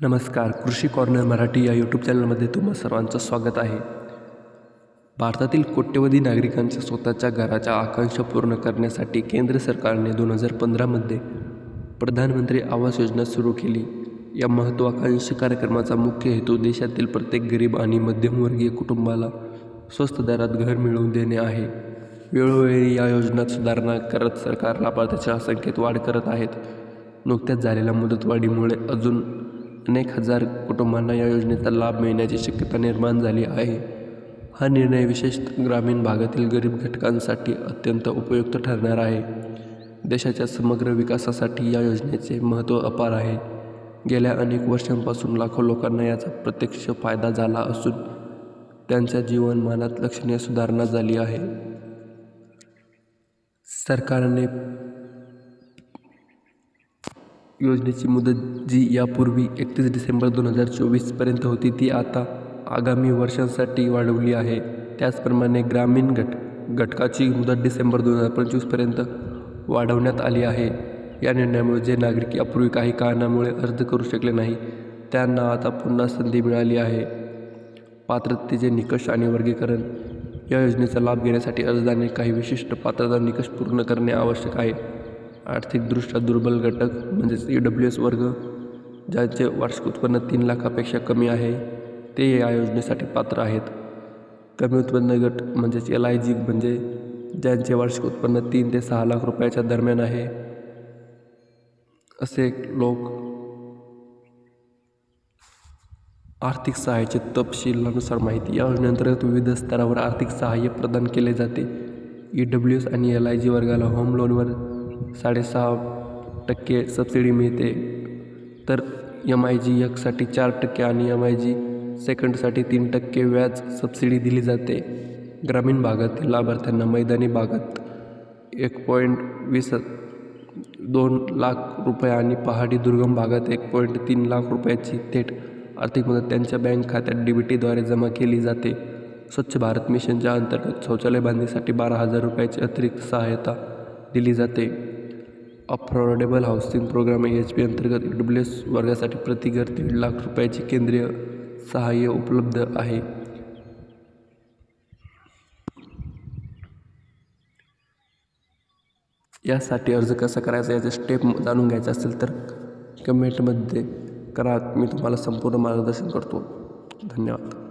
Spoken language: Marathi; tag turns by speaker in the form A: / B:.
A: नमस्कार कृषी कॉर्नर मराठी या यूट्यूब चॅनलमध्ये तुम्हा सर्वांचं स्वागत आहे. भारतातील कोट्यवधी नागरिकांच्या स्वतःच्या घराच्या आकांक्षा पूर्ण करण्यासाठी केंद्र सरकारने दोन हजार पंधरामध्ये प्रधानमंत्री आवास योजना सुरू केली. या महत्त्वाकांक्षी कार्यक्रमाचा मुख्य हेतू देशातील प्रत्येक गरीब आणि मध्यमवर्गीय कुटुंबाला स्वस्त दरात घर मिळवून देणे आहे. वेळोवेळी या योजनात सुधारणा करत सरकार लाभार्थ्याच्या संख्येत वाढ करत आहेत. नुकत्याच झालेल्या मुदतवाढीमुळे अजून अनेक हजार कुटुंबांना या योजनेचा लाभ मिळण्याची शक्यता निर्माण झाली आहे. हा निर्णय विशेषतः ग्रामीण भागातील गरीब घटकांसाठी अत्यंत उपयुक्त ठरणार आहे. देशाच्या समग्र विकासासाठी या योजनेचे महत्त्व अपार आहे. गेल्या अनेक वर्षांपासून लाखो लोकांना याचा प्रत्यक्ष फायदा झाला असून त्यांच्या जीवनमानात लक्षणीय सुधारणा झाली आहे. सरकारने योजनेची मुदत जी यापूर्वी एकतीस डिसेंबर दोन हजार चोवीसपर्यंत होती ती आता आगामी वर्षांसाठी वाढवली आहे. त्याचप्रमाणे ग्रामीण घट घटकाची मुदत डिसेंबर दोन हजार पंचवीसपर्यंत वाढवण्यात आली आहे. या निर्णयामुळे जे नागरिक यापूर्वी काही कारणामुळे अर्ज करू शकले नाही त्यांना आता पुन्हा संधी मिळाली आहे. पात्रतेचे निकष आणि वर्गीकरण या योजनेचा लाभ घेण्यासाठी अर्जदाराने काही विशिष्ट पात्रता निकष पूर्ण करणे आवश्यक आहे. आर्थिकदृष्ट्या दुर्बल घटक म्हणजेच ई डब्ल्यू एस वर्ग ज्यांचे वार्षिक उत्पन्न तीन लाखापेक्षा कमी आहे ते या योजनेसाठी पात्र आहेत. कमी उत्पन्न गट म्हणजेच एल आय जी म्हणजे ज्यांचे वार्षिक उत्पन्न तीन ते सहा लाख रुपयाच्या दरम्यान आहे. असे लोक आर्थिक सहाय्याचे तपशीलानुसार माहिती. या योजनेअंतर्गत विविध स्तरावर आर्थिक सहाय्य प्रदान केले जाते. ई डब्ल्यू एस आणि एल आय जी वर्गाला होम लोनवर साडेसहा टक्के सबसिडी मिळते. तर एम आय जी एकसाठी चार टक्के आणि एम आय जी सेकंडसाठी तीन टक्के व्याज सबसिडी दिली जाते. ग्रामीण भागातील लाभार्थ्यांना मैदानी भागात एक पॉईंट वीस दोन लाख रुपये आणि पहाडी दुर्गम भागात एक पॉईंट तीन लाख रुपयाची थेट आर्थिक मदत त्यांच्या बँक खात्यात डी बी टीद्वारे जमा केली जाते. स्वच्छ भारत मिशनच्या अंतर्गत शौचालय बांधणीसाठी बारा हजार रुपयाची अतिरिक्त सहायता दिली जाते. Affordable housing program H P अंतर्गत ई डब्ल्यू एस वर्गासाठी प्रति घर दीड लाख रुपयाचे केंद्रीय सहाय्य उपलब्ध आहे. यासाठी अर्ज कसा करायचा याचे स्टेप जाणून घ्यायचे असेल तर कमेंटमध्ये करा. मी तुम्हाला संपूर्ण मार्गदर्शन करतो. धन्यवाद.